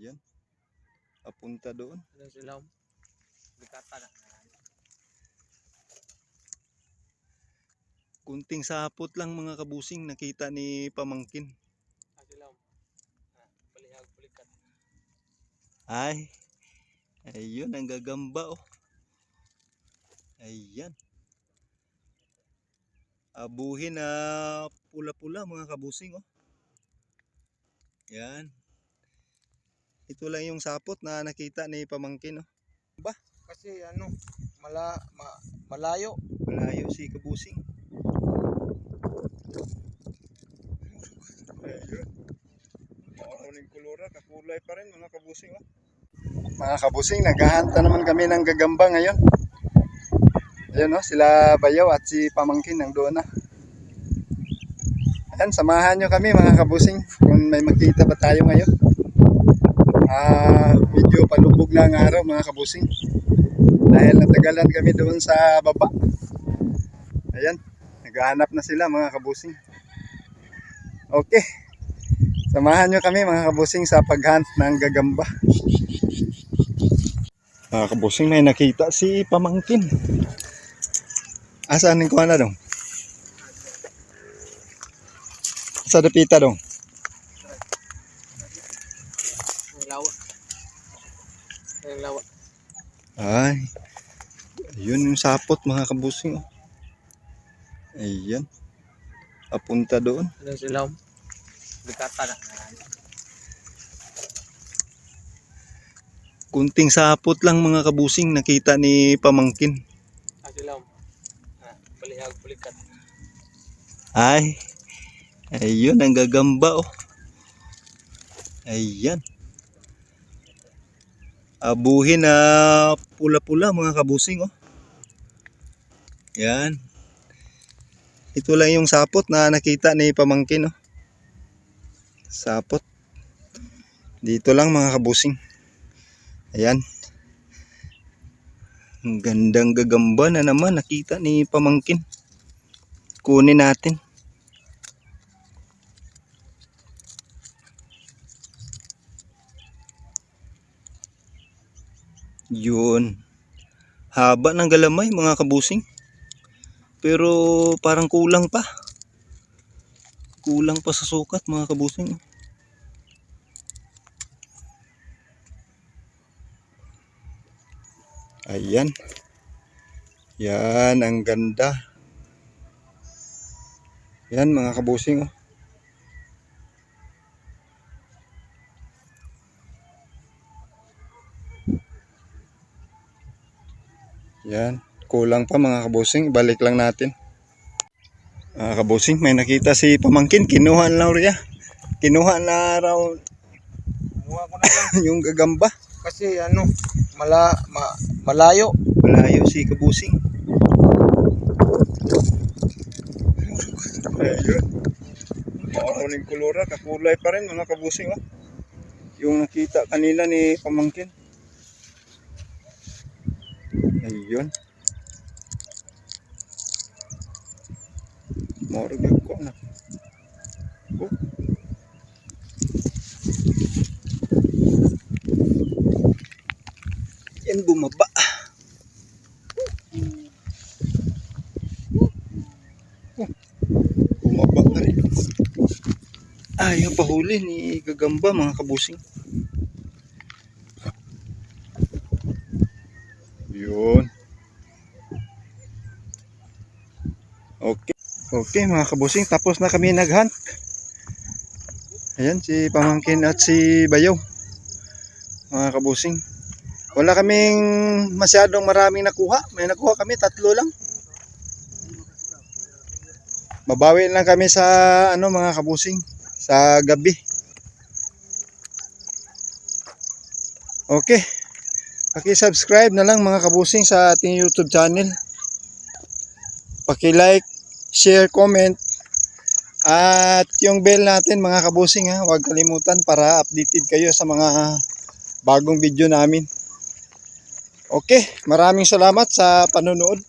Ayan. Papunta doon. Ano sila? Bikata na. Kunting sapot lang mga kabusing nakita ni Pamangkin. Ah, sila. Ah. Ay. Ayun, ang gagamba oh. Ayan. Abuhin na pula-pula mga kabusing oh. Yan. Ito lang yung sapot na nakita ni Pamangkin oh. Kasi ano, mala, ma, malayo. Malayo si kabusing. Makuning kulura, kakulay pa rin mga kabusing. Oh. Mga kabusing, naghahanta naman kami ng gagamba ngayon. Ayun oh, sila Bayaw at si Pamangkin nang doon na. Ayan, samahan nyo kami mga kabusing kung may makita ba tayo ngayon. Ah, medyo palubog na ang araw mga kabusing. Dahil natagalan kami doon sa baba. Ayan, naghahanap na sila mga kabusing. Okay. Samahan nyo kami mga kabusing sa paghunt ng gagamba. Mga kabusing, may nakita si Pamangkin. Asaan yung kuha na dong? Sa dapita dong? Ang lawa. Ang lawa. Ay, ayun yung sapot mga kabusing. oh. Ayan. Papunta doon. Ano sila? Bikata na. Kunting sapot lang mga kabusing nakita ni Pamangkin. Ah, sila. Ah, palihag, pulikat. Ay, ayun ang gagamba oh. Ayan. Abuhin na pula-pula mga kabusing oh. Yan. Ito lang yung sapot na nakita ni Pamangkin oh. Sapot. Dito lang mga kabusing. Ayan. Ang gandang gagamba na naman nakita ni Pamangkin. Kunin natin. Yun. Haba ng galamay mga kabusing. Pero parang kulang pa. Kulang pa sa sukat mga kabusing. Ayan. Yan, ang ganda. Yan mga kabusing. Oh. Yan. Kulang pa mga kabusing. Balik lang natin. Mga kabusing, may nakita si Pamangkin. Kinuha na raw Kinuha na raw Kuha ko na yung gagamba. Kasi ano, mala, ma, malayo. Malayo si kabusing. Ayun. Makuning kulura, kakulay pa rin mga kabusing. Oh. Yung nakita kanina ni Pamangkin. Ayun. Morgan ko na. Oh. Yan bumaba. Bumaba pa rin. Ayaw pahuli ni Gagamba mga kabusing. Yun. Okay. Okay mga kabusing, tapos na kami naghunt. Ayan si Pamangkin at si Bayaw. Mga kabusing. Wala kaming masyadong maraming nakuha. May nakuha kami, tatlo lang. Babawi lang kami sa ano mga kabusing sa gabi. Okay. Paki-subscribe na lang mga kabusing sa ating YouTube channel. Paki-like, share, comment. At yung bell natin mga kabusing ha, huwag kalimutan para updated kayo sa mga bagong video namin. Okay, maraming salamat sa panonood.